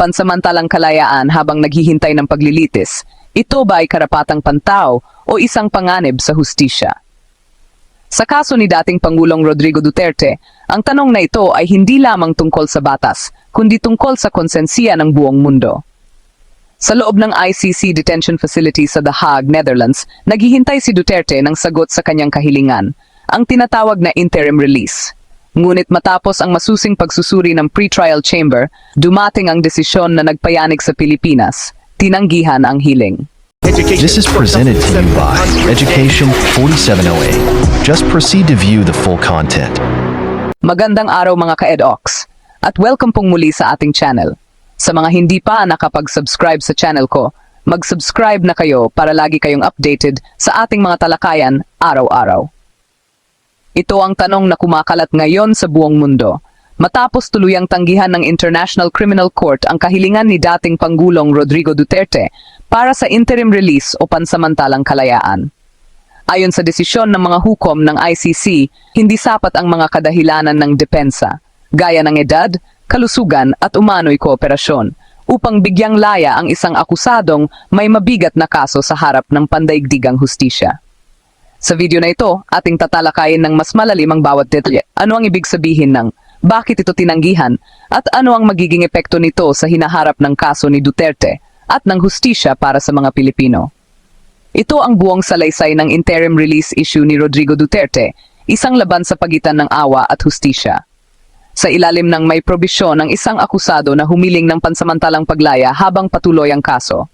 pansamantalang kalayaan habang naghihintay ng paglilitis, ito ba ay karapatang pantao o isang panganib sa hustisya? Sa kaso ni dating Pangulong Rodrigo Duterte, ang tanong na ito ay hindi lamang tungkol sa batas, kundi tungkol sa konsensiya ng buong mundo. Sa loob ng ICC detention facility sa The Hague, Netherlands, naghihintay si Duterte ng sagot sa kanyang kahilingan, ang tinatawag na interim release. Ngunit matapos ang masusing pagsusuri ng pre-trial chamber, dumating ang desisyon na nagpayanig sa Pilipinas, tinanggihan ang hiling. This is presented to you by Education 4708. Just proceed to view the full content. Magandang araw mga ka-EDOX at welcome pong muli sa ating channel. Sa mga hindi pa nakapag-subscribe sa channel ko, mag-subscribe na kayo para lagi kayong updated sa ating mga talakayan araw-araw. Ito ang tanong na kumakalat ngayon sa buong mundo. Matapos tuluyang tanggihan ng International Criminal Court ang kahilingan ni dating Pangulong Rodrigo Duterte para sa interim release o pansamantalang kalayaan. Ayon sa desisyon ng mga hukom ng ICC, hindi sapat ang mga kadahilanan ng depensa, gaya ng edad, kalusugan at umano'y kooperasyon, upang bigyang laya ang isang akusadong may mabigat na kaso sa harap ng pandaigdigang hustisya. Sa video na ito, ating tatalakayin ng mas malalim ang bawat detalye. Ano ang ibig sabihin ng bakit ito tinanggihan at ano ang magiging epekto nito sa hinaharap ng kaso ni Duterte at ng hustisya para sa mga Pilipino. Ito ang buong salaysay ng interim release issue ni Rodrigo Duterte, isang laban sa pagitan ng awa at hustisya. Sa ilalim ng may probisyon ng isang akusado na humiling ng pansamantalang paglaya habang patuloy ang kaso.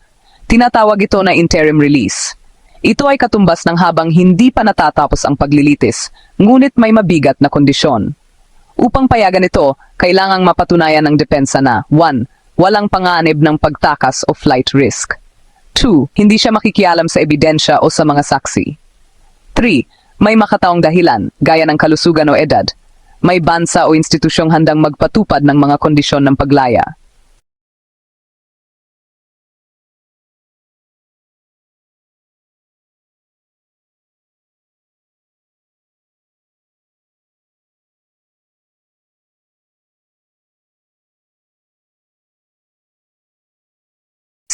Tinatawag ito na interim release. Ito ay katumbas ng habang hindi pa natatapos ang paglilitis, ngunit may mabigat na kondisyon. Upang payagan ito, kailangang mapatunayan ng depensa na 1. Walang panganib ng pagtakas o flight risk. 2. Hindi siya makikialam sa ebidensya o sa mga saksi. 3. May makataong dahilan, gaya ng kalusugan o edad. May bansa o institusyong handang magpatupad ng mga kondisyon ng paglaya.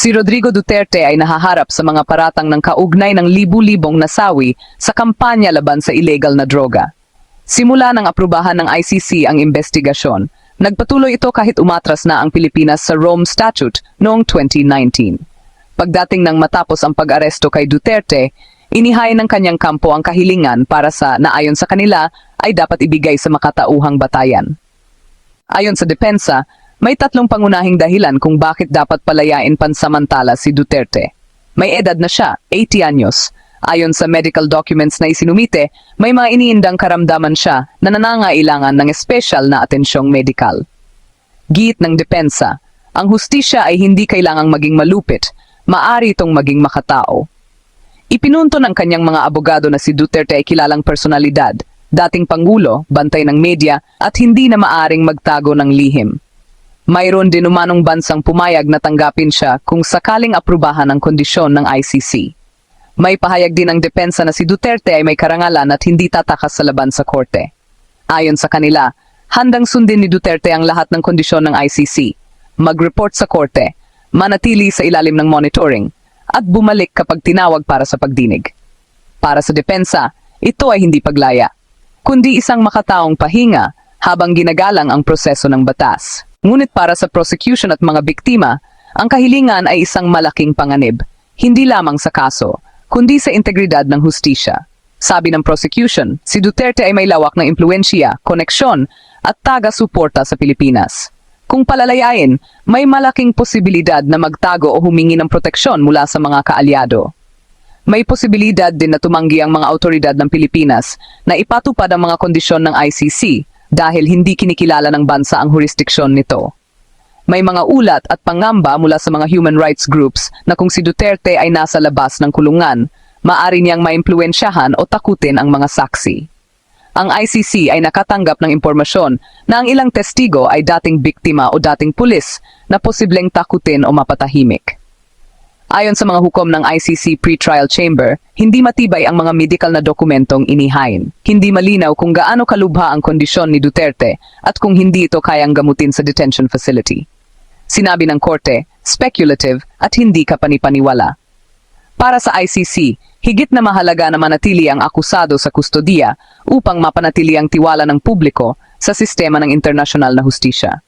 Si Rodrigo Duterte ay nahaharap sa mga paratang ng kaugnay ng libu-libong nasawi sa kampanya laban sa illegal na droga. Simula ng aprubahan ng ICC ang investigasyon, nagpatuloy ito kahit umatras na ang Pilipinas sa Rome Statute noong 2019. Pagdating ng matapos ang pag-aresto kay Duterte, inihay ng kanyang kampo ang kahilingan para sa naayon sa kanila ay dapat ibigay sa makatauhang batayan. Ayon sa depensa, may tatlong pangunahing dahilan kung bakit dapat palayain pansamantala si Duterte. May edad na siya, 80 anyos. Ayon sa medical documents na isinumite, may mga iniindang karamdaman siya na nanangailangan ng espesyal na atensyong medikal. Giit ng depensa, ang hustisya ay hindi kailangang maging malupit, maari itong maging makatao. Ipinunto ng kanyang mga abogado na si Duterte ay kilalang personalidad, dating pangulo, bantay ng media, at hindi na maaring magtago ng lihim. Mayroon din umanong bansang pumayag na tanggapin siya kung sakaling aprubahan ang kondisyon ng ICC. May pahayag din ang depensa na si Duterte ay may karangalan at hindi tatakas sa laban sa korte. Ayon sa kanila, handang sundin ni Duterte ang lahat ng kondisyon ng ICC, mag-report sa korte, manatili sa ilalim ng monitoring, at bumalik kapag tinawag para sa pagdinig. Para sa depensa, ito ay hindi paglaya, kundi isang makataong pahinga habang ginagalang ang proseso ng batas. Ngunit para sa prosecution at mga biktima, ang kahilingan ay isang malaking panganib, hindi lamang sa kaso, kundi sa integridad ng hustisya. Sabi ng prosecution, si Duterte ay may lawak na impluensya, koneksyon, at taga-suporta sa Pilipinas. Kung palalayain, may malaking posibilidad na magtago o humingi ng proteksyon mula sa mga kaalyado. May posibilidad din na tumanggi ang mga autoridad ng Pilipinas na ipatupad ang mga kondisyon ng ICC dahil hindi kinikilala ng bansa ang jurisdiksyon nito. May mga ulat at pangamba mula sa mga human rights groups na kung si Duterte ay nasa labas ng kulungan, maari niyang maimpluensyahan o takutin ang mga saksi. Ang ICC ay nakatanggap ng impormasyon na ang ilang testigo ay dating biktima o dating pulis na posibleng takutin o mapatahimik. Ayon sa mga hukom ng ICC pre-trial chamber, hindi matibay ang mga medical na dokumentong inihain. Hindi malinaw kung gaano kalubha ang kondisyon ni Duterte at kung hindi ito kayang gamutin sa detention facility. Sinabi ng korte, speculative at hindi ka panipaniwala. Para sa ICC, higit na mahalaga na manatili ang akusado sa kustodiya upang mapanatili ang tiwala ng publiko sa sistema ng internasyonal na hustisya.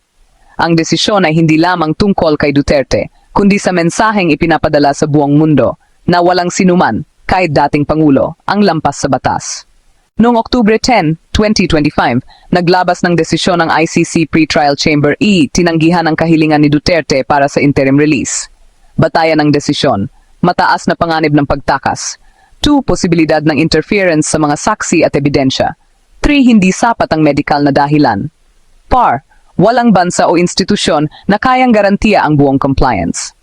Ang desisyon ay hindi lamang tungkol kay Duterte, kundi sa mensaheng ipinapadala sa buong mundo na walang sinuman, kahit dating Pangulo, ang lampas sa batas. Noong Oktubre 10, 2025, naglabas ng desisyon ng ICC Pretrial Chamber E, tinanggihan ang kahilingan ni Duterte para sa interim release. Batayan ng desisyon, mataas na panganib ng pagtakas. 2. Posibilidad ng interference sa mga saksi at ebidensya. 3. Hindi sapat ang medical na dahilan. Par, walang bansa o institusyon na kayang garantiya ang buong compliance.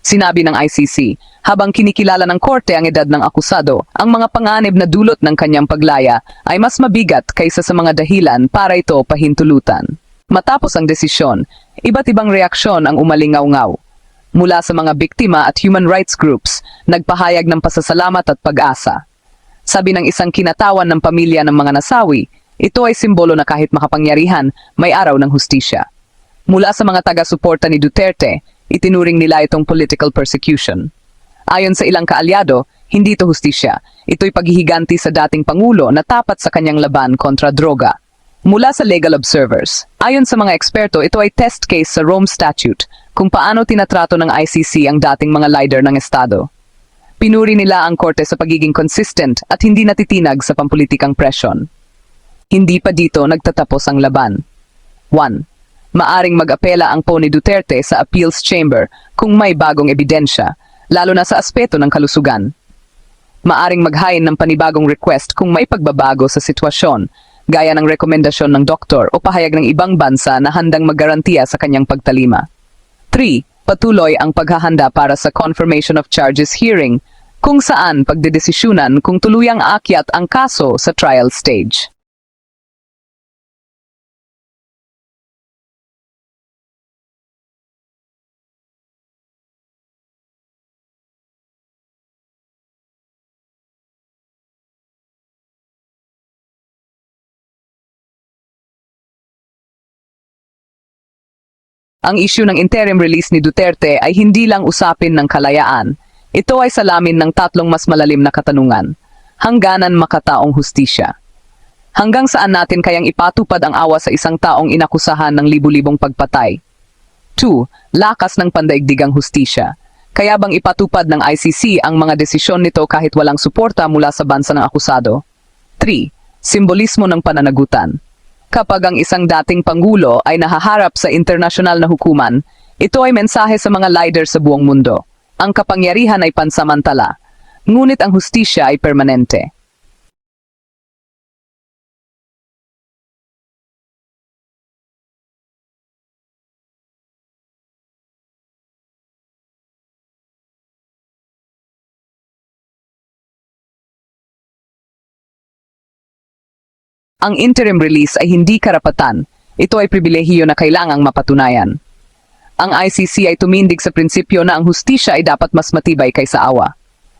Sinabi ng ICC, habang kinikilala ng korte ang edad ng akusado, ang mga panganib na dulot ng kanyang paglaya ay mas mabigat kaysa sa mga dahilan para ito pahintulutan. Matapos ang desisyon, iba't ibang reaksyon ang umalingaw-ngaw. Mula sa mga biktima at human rights groups, nagpahayag ng pasasalamat at pag-asa. Sabi ng isang kinatawan ng pamilya ng mga nasawi, ito ay simbolo na kahit makapangyarihan, may araw ng hustisya. Mula sa mga taga-suporta ni Duterte, itinuring nila itong political persecution. Ayon sa ilang kaalyado, hindi ito hustisya. Ito'y paghihiganti sa dating Pangulo na tapat sa kanyang laban kontra droga. Mula sa legal observers, ayon sa mga eksperto, ito ay test case sa Rome Statute kung paano tinatrato ng ICC ang dating mga leader ng Estado. Pinuri nila ang korte sa pagiging consistent at hindi natitinag sa pampulitikang presyon. Hindi pa dito nagtatapos ang laban. 1 maaring mag-apela ang po ni Duterte sa appeals chamber kung may bagong ebidensya, lalo na sa aspeto ng kalusugan. Maaring maghain ng panibagong request kung may pagbabago sa sitwasyon, gaya ng rekomendasyon ng doktor o pahayag ng ibang bansa na handang maggarantiya sa kanyang pagtalima. 3. Patuloy ang paghahanda para sa confirmation of charges hearing, kung saan pagdedesisyunan kung tuluyang akyat ang kaso sa trial stage. Ang isyu ng interim release ni Duterte ay hindi lang usapin ng kalayaan. Ito ay salamin ng tatlong mas malalim na katanungan. Hangganan makataong hustisya. Hanggang saan natin kayang ipatupad ang awa sa isang taong inakusahan ng libu-libong pagpatay? 2. Lakas ng pandaigdigang hustisya. Kaya bang ipatupad ng ICC ang mga desisyon nito kahit walang suporta mula sa bansa ng akusado? 3. Simbolismo ng pananagutan. Kapag ang isang dating pangulo ay nahaharap sa internasyonal na hukuman, ito ay mensahe sa mga leader sa buong mundo. Ang kapangyarihan ay pansamantala, ngunit ang hustisya ay permanente. Ang interim release ay hindi karapatan. Ito ay pribilehiyo na kailangang mapatunayan. Ang ICC ay tumindig sa prinsipyo na ang hustisya ay dapat mas matibay kaysa awa.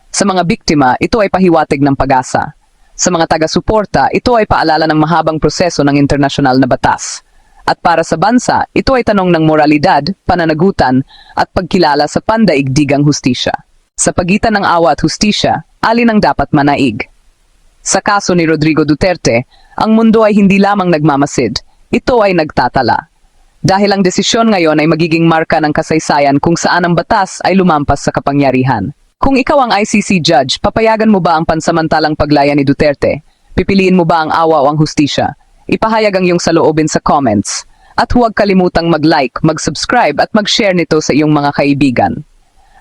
Sa mga biktima, ito ay pahiwatig ng pag-asa. Sa mga taga-suporta, ito ay paalala ng mahabang proseso ng internasyonal na batas. At para sa bansa, ito ay tanong ng moralidad, pananagutan, at pagkilala sa pandaigdigang hustisya. Sa pagitan ng awa at hustisya, alin ang dapat manaig? Sa kaso ni Rodrigo Duterte, ang mundo ay hindi lamang nagmamasid, ito ay nagtatala. Dahil ang desisyon ngayon ay magiging marka ng kasaysayan kung saan ang batas ay lumampas sa kapangyarihan. Kung ikaw ang ICC judge, papayagan mo ba ang pansamantalang paglaya ni Duterte? Pipiliin mo ba ang awa o ang hustisya? Ipahayag ang iyong saloobin sa comments. At huwag kalimutang mag-like, mag-subscribe at mag-share nito sa iyong mga kaibigan.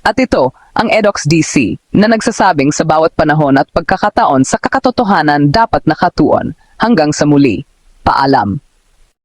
At ito, ang EDOX DC, na nagsasabing sa bawat panahon at pagkakataon sa kakatotohanan dapat nakatuon. Hanggang sa muli. Paalam.